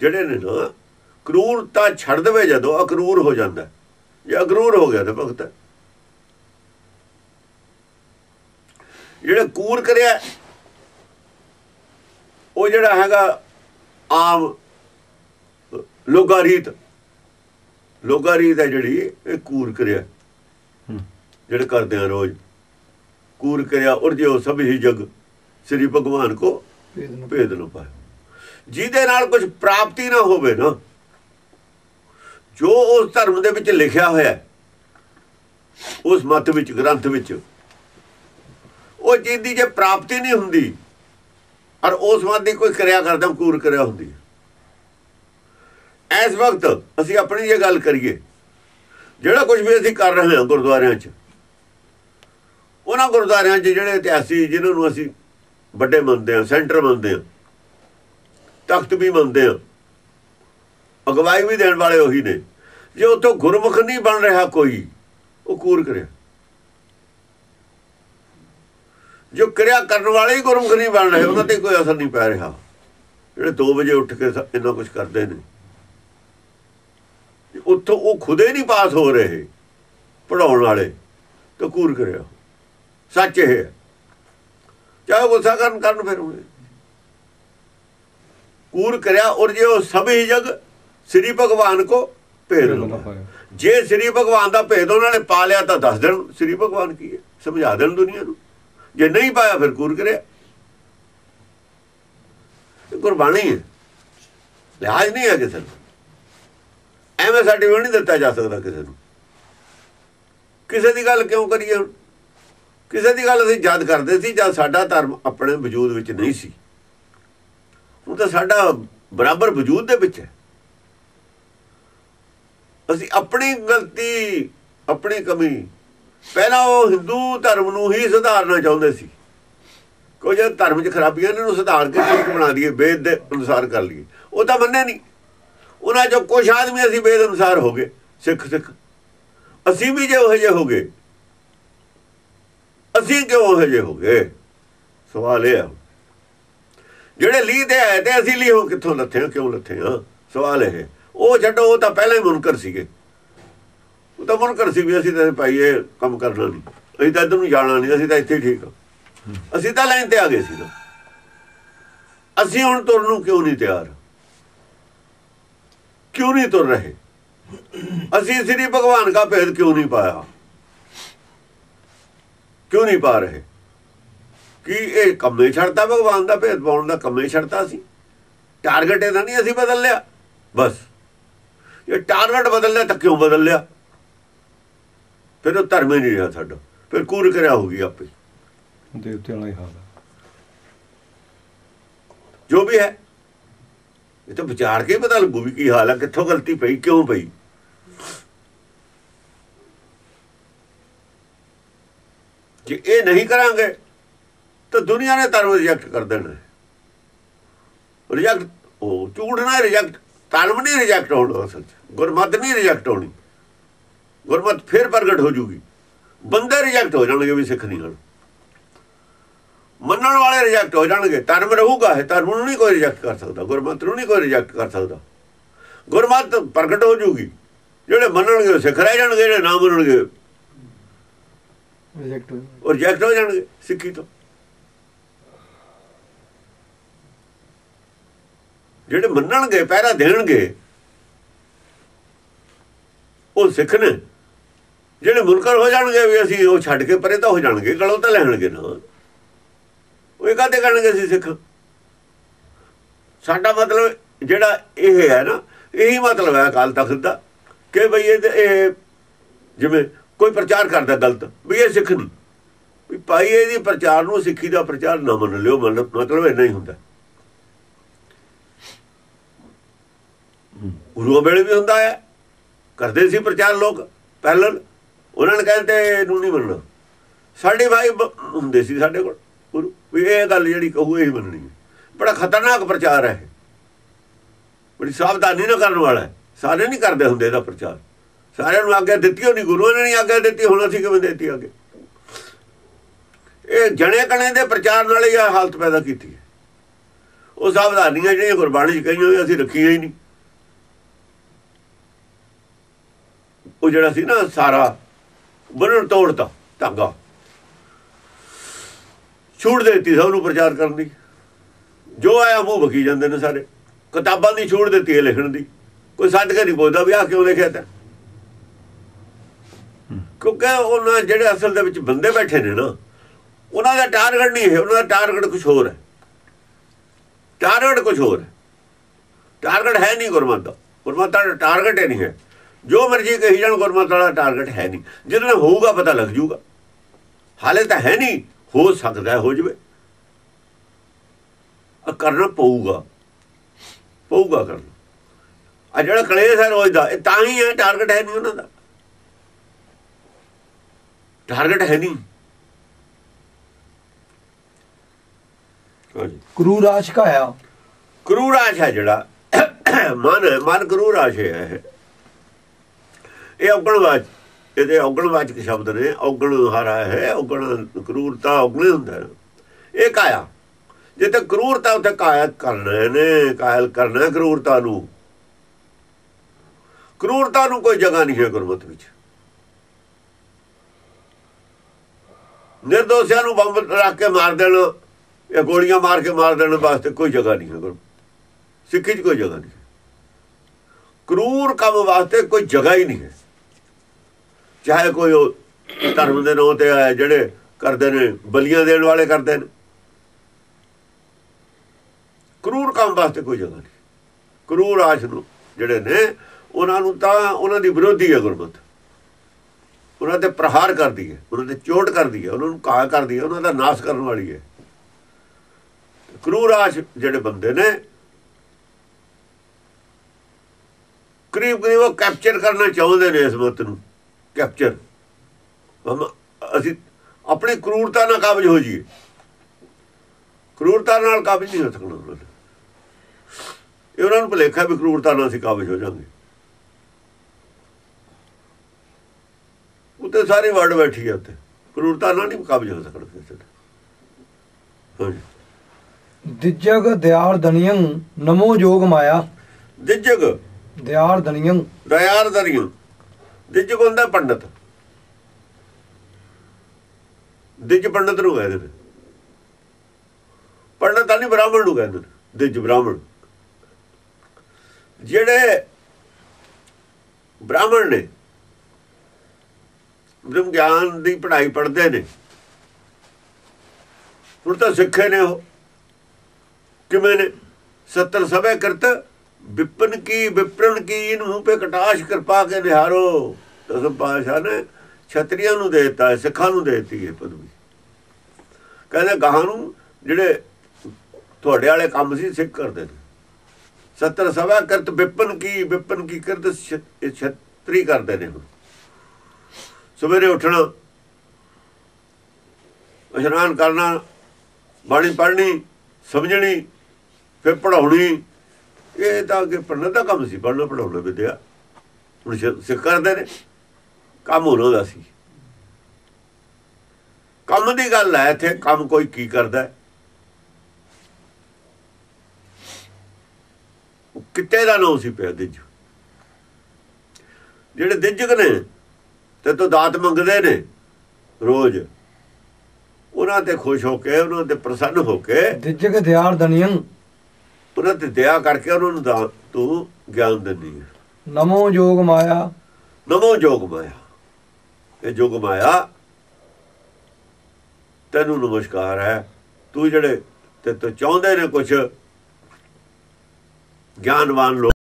ਜਿਹੜੇ ਨੇ ਨਾ ਕਰੂਰਤਾ ਛੱਡ ਦੇਵੇ ਜਦੋਂ ਅਕਰੂਰ ਹੋ ਜਾਂਦਾ ਜੇ ਅਕਰੂਰ ਹੋ ਗਿਆ ਤਾਂ ਭਗਤ ਜਿਹੜਾ ਕੂਰ ਕਰਿਆ ਉਹ ਜਿਹੜਾ ਹੈਗਾ ਆਮ ਲੋਗਾਰੀਤ ਲੋਗਾਰੀਤ ਹੈ ਜਿਹੜੀ ਇਹ ਕੂਰ ਕਰਿਆ। ਜਿਹੜੇ ਕਰਦੇ ਆ ਰੋਜ਼। ਕੂਰ ਕਰਿਆ ਔਰ ਜੋ ਸਭ ਹੀ ਜਗ ਸ੍ਰੀ ਭਗਵਾਨ ਕੋ ਭੇਦ ਨਾ ਪਾਏ। ਜਿਹਦੇ ਨਾਲ ਕੁਝ ਪ੍ਰਾਪਤੀ ਨਾ ਹੋਵੇ ਨਾ, ਜੋ ਉਸ ਧਰਮ ਦੇ ਵਿੱਚ ਲਿਖਿਆ ਹੋਇਆ ਉਸ ਮਤ ਵਿੱਚ, ਗ੍ਰੰਥ ਵਿੱਚ, ਉਹ ਚੀਜ਼ ਦੀ ਜੇ ਪ੍ਰਾਪਤੀ ਨਹੀਂ ਹੁੰਦੀ, ਔਰ ਉਸ ਮਤ ਦੀ ਕੋਈ ਕਿਰਿਆ ਕਰਦਾ, ਕੂਰ ਕਰਿਆ ਹੁੰਦੀ ਇਸ ਵਕਤ ਅਸੀਂ ਆਪਣੀ ਇਹ ਗੱਲ ਕਰੀਏ, ਜਿਹੜਾ ਕੁਝ ਵੀ ਅਸੀਂ ਕਰ ਰਹੇ ਹਾਂ ਗੁਰਦੁਆਰਿਆਂ 'ਚ, ਉਹਨਾਂ ਗੁਰਦੁਆਰਿਆਂ 'ਚ ਜਿਹੜੇ ਇਤਿਹਾਸੀ ਜਿਨ੍ਹਾਂ ਨੂੰ ਅਸੀਂ ਵੱਡੇ ਮੰਨਦੇ ਹਾਂ, ਸੈਂਟਰ ਮੰਨਦੇ ਹਾਂ ਤਖਤ ਵੀ ਮੰਨਦੇ ਆ। ਅਗਵਾਈ ਵੀ ਦੇਣ ਵਾਲੇ ਉਹੀ ਨੇ। ਜੇ ਉਤੋਂ ਗੁਰਮੁਖ ਨਹੀਂ ਬਣ ਰਿਹਾ ਕੋਈ, ਉਹ ਕੂਰ ਕਰਿਆ। ਜੋ ਕਿਰਿਆ ਕਰਨ ਵਾਲੇ ਹੀ ਗੁਰਮੁਖ ਨਹੀਂ ਬਣ ਰਹੇ, ਉਹਨਾਂ ਤੇ ਕੋਈ ਅਸਰ ਨਹੀਂ ਪੈ ਰਿਹਾ। ਜਿਹੜੇ 2 ਵਜੇ ਉੱਠ ਕੇ ਇੰਨਾ ਕੁਝ ਕਰਦੇ ਨੇ। ਉੱਥੋਂ ਉਹ ਖੁਦੇ ਨਹੀਂ ਪਾਸ ਹੋ ਰਹੇ ਪੜਾਉਣ ਵਾਲੇ, ਤਾਂ ਕੂਰ ਕਰਿਆ। ਸੱਚ ਇਹ ਹੈ। ਚਾਹੇ ਗੁੱਸਾ ਕਰਨ ਕਰਨ ਫਿਰ ਉਹਨੇ। ਕੂਰ ਕਰਿਆ ਔਰ ਜੇ ਉਹ ਸਭੀ ਜਗ ਸ੍ਰੀ ਭਗਵਾਨ ਕੋ ਭੇਦ ਜੇ ਸ੍ਰੀ ਭਗਵਾਨ ਦਾ ਭੇਦ ਉਹਨਾਂ ਨੇ ਪਾ ਲਿਆ ਤਾਂ ਦੱਸ ਦੇਣ ਸ੍ਰੀ ਭਗਵਾਨ ਕੀ ਹੈ? ਸਮਝਾ ਦੇਣ ਦੁਨੀਆ ਨੂੰ। ਜੇ ਨਹੀਂ ਪਾਇਆ ਫਿਰ ਕੂਰ ਕਰਿਆ। ਗੁਰਬਾਣੀ ਹੈ। ਲਿਹਾਜ਼ ਨਹੀਂ ਹੈ ਕਿਸੇ ਨੂੰ। ਐਵੇਂ ਸਰਟੀਫਿਕੇਟ ਨਹੀਂ ਦਿੱਤਾ ਜਾ ਸਕਦਾ ਕਿਸੇ ਨੂੰ। ਕਿਸੇ ਦੀ ਗੱਲ ਕਿਉਂ ਕਰੀਏ ਕਿਸੇ ਦੀ ਗੱਲ ਅਸੀਂ ਯਾਦ ਕਰਦੇ ਸੀ ਜਦ ਸਾਡਾ ਧਰਮ ਆਪਣੇ ਵਜੂਦ ਵਿੱਚ ਨਹੀਂ ਸੀ। ਉਹ ਤਾਂ ਸਾਡਾ ਬਰਾਬਰ ਵਜੂਦ ਦੇ ਵਿੱਚ ਹੈ। ਅਸੀਂ ਆਪਣੀ ਗਲਤੀ, ਆਪਣੀ ਕਮੀ, ਪਹਿਲਾਂ ਉਹ ਹਿੰਦੂ ਧਰਮ ਨੂੰ ਹੀ ਸੁਧਾਰਨਾ ਚਾਹੁੰਦੇ ਸੀ। ਕੋਈ ਜੇ ਧਰਮ 'ਚ ਖਰਾਬੀਆਂ ਨੇ ਨੂੰ ਸੁਧਾਰ ਕੇ ਠੀਕ ਬਣਾ ਦਈਏ, ਵੇਦ ਦੇ ਅਨੁਸਾਰ ਕਰ ਲਈਏ। ਉਹ ਤਾਂ ਮੰਨੇ ਨਹੀਂ। ਉਹਨਾਂ ਚੋਂ ਕੁਝ ਆਦਮੀ ਅਸੀਂ ਵੇਦ ਅਨੁਸਾਰ ਹੋ ਗਏ, ਸਿੱਖ ਸਿੱਖ। ਅਸੀਂ ਵੀ ਜੇ ਉਹ ਜਿਹੇ ਹੋ ਗਏ। ਅਸੀਂ ਕਿਉਂ ਉਹ ਜਿਹੇ ਹੋ ਗਏ? ਸਵਾਲ ਇਹ ਹੈ ਜਿਹੜੇ ਲੀਦੇ ਆਏ ਤੇ ਅਸੀਂ ਲਈ ਹੋ ਕਿੱਥੋਂ ਲੱਥੇ ਕਿਉਂ ਲੱਥੇ? ਹਾਂ, ਸਵਾਲ ਇਹ। ਉਹ ਛੱਡੋ, ਉਹ ਤਾਂ ਪਹਿਲਾਂ ਹੀ ਮੁਨਕਰ ਸੀਗੇ। ਉਹ ਤਾਂ ਮੁਨਕਰ ਸੀ ਵੀ ਅਸੀਂ ਤਾਂ ਭਾਈ ਇਹ ਕੰਮ ਕਰਨਾ ਨਹੀਂ। ਅਸੀਂ ਤਾਂ ਇਧਰ ਨੂੰ ਜਾਣਾ ਨਹੀਂ, ਅਸੀਂ ਤਾਂ ਇੱਥੇ ਠੀਕ ਅਸੀਂ ਤਾਂ ਲਾਈਨ ਤੇ ਆ ਗਏ ਸੀ ਨਾ। ਅਸੀਂ ਹੁਣ ਤੁਰਨ ਨੂੰ ਕਿਉਂ ਨਹੀਂ ਤਿਆਰ? ਕਿਉਂ ਨਹੀਂ ਤੁਰ ਰਹੇ? ਅਸੀਂ ਸ੍ਰੀ ਭਗਵਾਨ ਦਾ ਭੇਦ ਕਿਉਂ ਨਹੀਂ ਪਾਇਆ? ਕਿਉਂ ਨਹੀਂ ਪਾ ਰਹੇ? ਕਿ ਇਹ ਕੰਮੇ ਛੱਡਦਾ ਭਗਵਾਨ ਦਾ ਭੇਦ ਪਾਉਣ ਦਾ ਕੰਮੇ ਛੱਡਦਾ ਸੀ। ਟਾਰਗੇਟ ਇਹਦਾ ਨਹੀਂ ਅਸੀਂ ਬਦਲ ਲਿਆ। ਬਸ। ਇਹ ਟਾਰਗੇਟ ਬਦਲ ਲਿਆ ਤਾਂ ਕਿਉਂ ਬਦਲ ਲਿਆ? ਫਿਰ ਉਹ ਧਰਮ ਹੀ ਨਹੀਂ ਰਿਹਾ ਸਾਡਾ। ਫਿਰ ਕੂਰ ਕਰਿਆ ਹੋਗੀ ਆਪੇ। ਦੇਵਤੇ ਵਾਲਾ ਹੀ ਹਾਲ ਹੈ ਜੋ ਵੀ ਹੈ ਇਹ ਤਾਂ ਵਿਚਾਰ ਕੇ ਪਤਾ ਲੱਗੂ ਵੀ ਕੀ ਹਾਲ ਹੈ ਕਿੱਥੋਂ ਗਲਤੀ ਪਈ ਕਿਉਂ ਪਈ। ਜੇ ਇਹ ਨਹੀਂ ਕਰਾਂਗੇ ਤਾਂ ਦੁਨੀਆ ਨੇ ਧਰਮ ਰਿਜੈਕਟ ਕਰ ਦੇਣਾ। ਰਿਜੈਕਟ ਉਹ ਝੂਠ ਨਾ ਰਿਜੈਕਟ ਧਰਮ ਨਹੀਂ ਰਿਜੈਕਟ ਹੋਣਾ ਅਸਲ ਚ ਗੁਰਮਤ ਨਹੀਂ ਰਿਜੈਕਟ ਹੋਣੀ। ਗੁਰਮਤ ਫਿਰ ਪ੍ਰਗਟ ਹੋ ਜੂਗੀ। ਬੰਦੇ ਰਿਜੈਕਟ ਹੋ ਜਾਣਗੇ ਵੀ ਸਿੱਖ ਨਹੀਂ ਹਨ ਮੰਨਣ ਵਾਲੇ ਰਿਜੈਕਟ ਹੋ ਜਾਣਗੇ। ਧਰਮ ਰਹੂਗਾ ਹੈ ਧਰਮ ਨੂੰ ਨਹੀਂ ਕੋਈ ਰਿਜੈਕਟ ਕਰ ਸਕਦਾ। ਗੁਰਮਤ ਨੂੰ ਨਹੀਂ ਕੋਈ ਰਿਜੈਕਟ ਕਰ ਸਕਦਾ। ਗੁਰਮਤ ਪ੍ਰਗਟ ਹੋ ਜੂਗੀ। ਜਿਹੜੇ ਮੰਨਣਗੇ ਉਹ ਸਿੱਖ ਰਹਿ ਜਾਣਗੇ ਜਿਹੜੇ ਨਾ ਮੰਨਣਗੇ ਰਿਜੈਕਟ ਹੋ ਜਾਣਗੇ ਸਿੱਖੀ ਤੋਂ। ਜਿਹੜੇ ਮੰਨਣਗੇ, ਪਹਿਰਾ ਦੇਣਗੇ, ਉਹ ਸਿੱਖ ਨੇ। ਜਿਹੜੇ ਮੁਨਕਰ ਹੋ ਜਾਣਗੇ ਵੀ ਅਸੀਂ ਉਹ ਛੱਡ ਕੇ ਪਰੇ ਤਾਂ ਹੋ ਜਾਣਗੇ, ਗਲੋਂ ਤਾਂ ਲੈਣਗੇ ਨਾ। ਉਹ ਇਹ ਕਾਹਤੇ ਕਰਨਗੇ ਅਸੀਂ ਸਿੱਖ? ਸਾਡਾ ਮਤਲਬ ਜਿਹੜਾ ਇਹ ਹੈ ਨਾ, ਇਹੀ ਮਤਲਬ ਹੈ ਅਕਾਲ ਤਖਤ ਦਾ, ਕਿ ਬਈ ਇਹ ਇਹ ਜਿਵੇਂ ਕੋਈ ਪ੍ਰਚਾਰ ਕਰਦਾ ਗਲਤ, ਵੀ ਇਹ ਸਿੱਖ ਨਹੀਂ ਵੀ ਭਾਈ ਇਹਦੀ ਪ੍ਰਚਾਰ ਨੂੰ ਸਿੱਖੀ ਦਾ ਪ੍ਰਚਾਰ ਨਾ ਮੰਨ ਲਿਓ, ਮਤਲਬ ਇਹ ਨਹੀਂ ਹੁੰਦਾ। ਗੁਰੂਆਂ ਵੇਲੇ ਵੀ ਹੁੰਦਾ ਹੈ। ਕਰਦੇ ਸੀ ਪ੍ਰਚਾਰ ਲੋਕ ਪਹਿਲਾਂ ਉਹਨਾਂ ਨੇ ਕਹਿੰਦੇ ਇਹਨੂੰ ਨਹੀਂ ਮੰਨਣਾ। ਸਾਡੇ ਭਾਈ ਹੁੰਦੇ ਸੀ ਸਾਡੇ ਕੋਲ, ਗੁਰੂ। ਵੀ ਇਹ ਗੱਲ ਜਿਹੜੀ ਕਹੂ, ਇਹ ਮੰਨਣੀ ਹੈ। ਬੜਾ ਖਤਰਨਾਕ ਪ੍ਰਚਾਰ ਹੈ ਬੜੀ ਸਾਵਧਾਨੀ ਨਾਲ ਕਰਨ ਵਾਲਾ ਹੈ। ਸਾਰੇ ਨਹੀਂ ਕਰਦੇ ਹੁੰਦੇ ਇਹਦਾ ਪ੍ਰਚਾਰ। ਸਾਰਿਆਂ ਨੂੰ ਆਗਿਆ ਦਿੱਤੀ ਹੋਣੀ ਗੁਰੂਆਂ ਨੇ ਨਹੀਂ ਆਗਿਆ ਦਿੱਤੀ, ਹੁਣ ਅਸੀਂ ਕਿਵੇਂ ਦਿੱਤੀ ਅੱਗੇ? ਇਹ ਜਣੇ ਕਣੇ ਦੇ ਪ੍ਰਚਾਰ ਨਾਲ ਹੀ ਇਹ ਹਾਲਤ ਪੈਦਾ ਕੀਤੀ ਹੈ। ਉਹ ਸਾਵਧਾਨੀਆਂ ਜਿਹੜੀਆਂ ਗੁਰਬਾਣੀ ਚ ਕਹੀਆਂ ਹੋਈਆਂ, ਅਸੀਂ ਰੱਖੀਆਂ ਹੀ ਨਹੀਂ। ਉਹ ਜਿਹੜਾ ਸੀ ਨਾ ਸਾਰਾ ਬੰਨਣ ਤੋੜਤਾ ਧਾਗਾ। ਛੂਟ ਦੇ ਦਿੱਤੀ ਸਭ ਨੂੰ ਪ੍ਰਚਾਰ ਕਰਨ ਦੀ। ਜੋ ਆਇਆ ਮੂੰਹ ਬਕੀ ਜਾਂਦੇ ਨੇ ਸਾਰੇ ਕਿਤਾਬਾਂ ਦੀ ਛੂਟ ਦਿੱਤੀ ਹੈ ਲਿਖਣ ਦੀ। ਕੋਈ ਛੱਡ ਕੇ ਨਹੀਂ ਪੁੱਛਦਾ ਵੀ ਆ ਕਿਉਂ ਲਿਖਿਆ ਤਾਂ। ਕਿਉਂਕਿ ਉਹਨਾਂ ਜਿਹੜੇ ਅਸਲ ਦੇ ਵਿੱਚ ਬੰਦੇ ਬੈਠੇ ਨੇ ਨਾ, ਉਹਨਾਂ ਦਾ ਟਾਰਗੇਟ ਨਹੀਂ ਹੈ ਉਹਨਾਂ ਦਾ ਟਾਰਗੇਟ ਕੁਝ ਹੋਰ ਹੈ। ਟਾਰਗੇਟ ਕੁਝ ਹੋਰ ਹੈ। ਟਾਰਗੇਟ ਹੈ ਨਹੀਂ ਗੁਰਮਤ ਦਾ। ਗੁਰਮਤ ਦਾ ਟਾਰਗੇਟ ਹੀ ਨਹੀਂ ਹੈ। ਜੋ ਮਰਜ਼ੀ ਕਹੀ ਜਾਣ ਗੁਰਮਤ ਵਾਲਾ ਟਾਰਗੇਟ ਹੈ ਨਹੀਂ। ਜਿਹਨਾਂ ਹੋਊਗਾ ਪਤਾ ਲੱਗ ਜਾਊਗਾ। ਹਾਲੇ ਤਾਂ ਹੈ ਨਹੀਂ ਹੋ ਸਕਦਾ ਹੈ ਹੋ ਜਵੇ। ਕਰਨਾ ਪਊਗਾ। ਪਊਗਾ ਕਰਨਾ। ਆ ਜਿਹੜਾ ਕਲੇਸ਼ ਹੈ ਰੋਜ਼ ਦਾ ਇਹ ਤਾਂ ਹੀ ਹੈ ਟਾਰਗੇਟ ਹੈ ਨਹੀਂ ਉਹਨਾਂ ਦਾ। ਟਾਰਗੇਟ ਹੈ ਨਹੀਂ। ਗੁਰੂ ਰਾਜ ਕਾਇਆ ਕਰੂਰ ਆਸ਼ ਹੈ ਜਿਹੜਾ। ਮਨ ਹੈ, ਮਨ ਕਰੂਰ ਆਸ਼ ਹੈ ਇਹ ਔਗਣਵਾਚ, ਇਹਦੇ ਔਗਣਵਾਚਕ ਸ਼ਬਦ ਨੇ, ਔਗਣ ਹਾਰਾ ਹੈ, ਔਗਣ ਕਰੂਰਤਾ ਔਗਣੇ ਹੁੰਦਾ ਇਹ ਕਾਇਆ। ਜਿੱਥੇ ਕਰੂਰਤਾ, ਉੱਥੇ ਕਾਇਆ ਕਰਨਾ ਨੇ, ਕਾਇਲ ਕਰਨਾ ਹੈ ਕਰੂਰਤਾ ਨੂੰ। ਕਰੂਰਤਾ ਨੂੰ ਕੋਈ ਜਗ੍ਹਾ ਨਹੀਂ ਹੈ ਗੁਰਮਤ ਵਿੱਚ। ਨਿਰਦੋਸ਼ਿਆਂ ਨੂੰ ਬੰਬ ਰੱਖ ਕੇ ਮਾਰ ਦੇਣ, ਜਾਂ ਗੋਲੀਆਂ ਮਾਰ ਕੇ ਮਾਰ ਦੇਣ ਵਾਸਤੇ ਕੋਈ ਜਗ੍ਹਾ ਨਹੀਂ ਹੈ ਗੁਰ ਸਿੱਖੀ 'ਚ ਕੋਈ ਜਗ੍ਹਾ ਨਹੀਂ ਕਰੂਰ ਕੰਮ ਵਾਸਤੇ ਕੋਈ ਜਗ੍ਹਾ ਹੀ ਨਹੀਂ ਹੈ। ਚਾਹੇ ਕੋਈ ਉਹ ਧਰਮ ਦੇ ਨਾਂ ਤੇ ਆਏ ਜਿਹੜੇ ਕਰਦੇ ਨੇ, ਬਲੀਆਂ ਦੇਣ ਵਾਲੇ ਕਰਦੇ ਨੇ। ਕਰੂਰ ਕੰਮ ਵਾਸਤੇ ਕੋਈ ਜਗ੍ਹਾ ਨਹੀਂ। ਕਰੂਰ ਆਸ਼ ਨੂੰ ਜਿਹੜੇ ਨੇ, ਉਹਨਾਂ ਨੂੰ ਤਾਂ ਉਹਨਾਂ ਦੀ ਵਿਰੋਧੀ ਹੈ ਗੁਰਮਤ। ਉਹਨਾਂ ਤੇ ਪ੍ਰਹਾਰ ਕਰਦੀ ਹੈ, ਉਹਨਾਂ ਤੇ ਚੋਟ ਕਰਦੀ ਹੈ, ਉਹਨਾਂ ਨੂੰ ਘਾਹ ਕਰਦੀ ਹੈ, ਉਹਨਾਂ ਦਾ ਨਾਸ਼ ਕਰਨ ਵਾਲੀ ਹੈ। ਕਰੂਰ ਆਸ਼ ਜਿਹੜੇ ਬੰਦੇ ਨੇ ਕਰੀਬ ਕਰੀਬ ਉਹ ਕੈਪਚਰ ਕਰਨਾ ਚਾਹੁੰਦੇ ਨੇ ਇਸ ਮਤ ਨੂੰ। ਕੈਪਚਰ। ਹਮ ਅਸੀਂ ਆਪਣੀ ਕਰੂਰਤਾ ਨਾਲ ਕਾਬਜ ਹੋ ਜਾਈਏ। ਕਰੂਰਤਾ ਨਾਲ ਕਾਬਜ ਨਹੀਂ ਹੋ ਸਕਣਾ ਉਹਨਾਂ ਨੇ ਇਹ ਉਹਨਾਂ ਨੂੰ ਭੁਲੇਖਾ ਵੀ ਕਰੂਰਤਾ ਨਾਲ ਅਸੀਂ ਕਾਬਜ ਹੋ ਜਾਵਾਂਗੇ ਉੱਤੇ ਸਾਰੀ ਵਰਡ ਬੈਠੀ ਹੈ ਉੱਤੇ ਕਰੂਰਤਾ ਨਾਲ ਨਹੀਂ ਕਾਬਜ ਹੋ ਸਕਣਾ ਕਿਸੇ ਹਾਂਜੀ। ਦਿਜਗ ਦਿਆਰ ਦਣੀਆਂ ਨਮੋ ਜੋਗ ਮਾਇਆ। ਦਿੱਜਗ। ਦਿਆਰ ਦਣੀਆਂ ਦਇਆਰ ਦਰਿਓ ਦਿੱਜ ਹੁੰਦਾ ਪੰਡਤ ਦਿੱਜ ਪੰਡਤ ਨੂੰ ਕਹਿੰਦੇ ਨੇ ਪੰਡਤ ਤਾਂ ਨਹੀਂ ਬ੍ਰਾਹਮਣ ਨੂੰ ਕਹਿੰਦੇ ਨੇ ਦਿੱਜ ਬ੍ਰਾਹਮਣ ਜਿਹੜੇ ਬ੍ਰਾਹਮਣ ਨੇ ਬ੍ਰਹਮ ਗਿਆਨ ਦੀ ਪੜ੍ਹਾਈ ਪੜ੍ਹਦੇ ਨੇ ਹੁਣ ਤਾਂ ਸਿੱਖੇ ਨੇ ਉਹ ਕਿਵੇਂ ਨੇ ਸੱਤਰ ਸਭੇ ਕਰਤ ਵਿਪਨ ਕੀ ਵਿਪਰਨ ਕੀ ਇਨ ਪੇ ਕਟਾਸ਼ ਕਿਰਪਾ ਕੇ ਨਿਹਾਰੋ। ਦਸਮ ਪਾਸ਼ਾ ਨੇ ਛਤਰੀਆਂ ਨੂੰ ਦੇ ਦਿੱਤਾ, ਸਿੱਖਾਂ ਨੂੰ ਦੇ ਦਿੱਤੀ ਹੈ ਪਦਵੀ। ਕਹਿੰਦੇ ਗਾਹਾਂ ਨੂੰ ਜਿਹੜੇ ਤੁਹਾਡੇ ਵਾਲੇ ਕੰਮ ਸੀ, ਸਿੱਖ ਕਰਦੇ ਨੇ। ਸੱਤਰ ਸਭਾ ਕਰਤ ਵਿਪਨ ਕੀ ਵਿਪਨ ਕੀ ਕਰਤ ਛ- ਛਤਰੀ ਕਰਦੇ ਨੇ ਹੁਣ। ਸਵੇਰੇ ਉੱਠਣਾ, ਇਸ਼ਨਾਨ ਕਰਨਾ, ਬਾਣੀ ਪੜ੍ਹਨੀ, ਸਮਝਣੀ, ਫਿਰ ਪੜਾਉਣੀ ਇਹ ਤਾਂ ਅੱਗੇ ਪੜ੍ਹਨ ਦਾ ਕੰਮ ਸੀ, ਪੜ੍ਹਨਾ ਪੜਾਉਣਾ ਵਿਦਿਆ। ਹੁਣ ਸਿੱਖ ਕਰਦੇ ਨੇ, ਕੰਮ ਉਹਨਾਂ ਦਾ ਸੀ। ਕੰਮ ਦੀ ਗੱਲ ਹੈ ਇੱਥੇ, ਕੰਮ ਕੋਈ ਕੀ ਕਰਦਾ ਹੈ? ਉਹ ਦਾ ਨਾਮ ਸੀ ਪਿਆ ਦਿੱਜ। ਜਿਹੜੇ ਦਿੱਜਕ ਨੇ, ਤੇ ਤੋਂ ਦਾਤ ਮੰਗਦੇ ਨੇ, ਰੋਜ਼। ਉਹਨਾਂ ਤੇ ਖੁਸ਼ ਹੋ ਕੇ, ਉਹਨਾਂ ਤੇ ਪ੍ਰਸੰਨ ਹੋ ਕੇ ਦਿਜਗ ਦਿਆਰ ਦਣੀਆਂ ਉਹਨਾਂ ਤੇ ਦਇਆ ਕਰਕੇ ਉਹਨਾਂ ਨੂੰ ਦਾ ਤੂੰ ਗਿਆਨ ਦਿੰਦੀ ਹੈ। ਨਮੋ ਜੋਗ ਮਾਇਆ। ਨਮੋ ਜੋਗ ਮਾਇਆ। ਇਹ ਜੋਗ ਮਾਇਆ ਤੈਨੂੰ ਨਮਸਕਾਰ ਹੈ। ਤੂੰ ਜਿਹੜੇ ਤੇ ਤੂੰ ਚਾਹੁੰਦੇ ਨੇ ਕੁਝ ਗਿਆਨਵਾਨ ਲੋਕ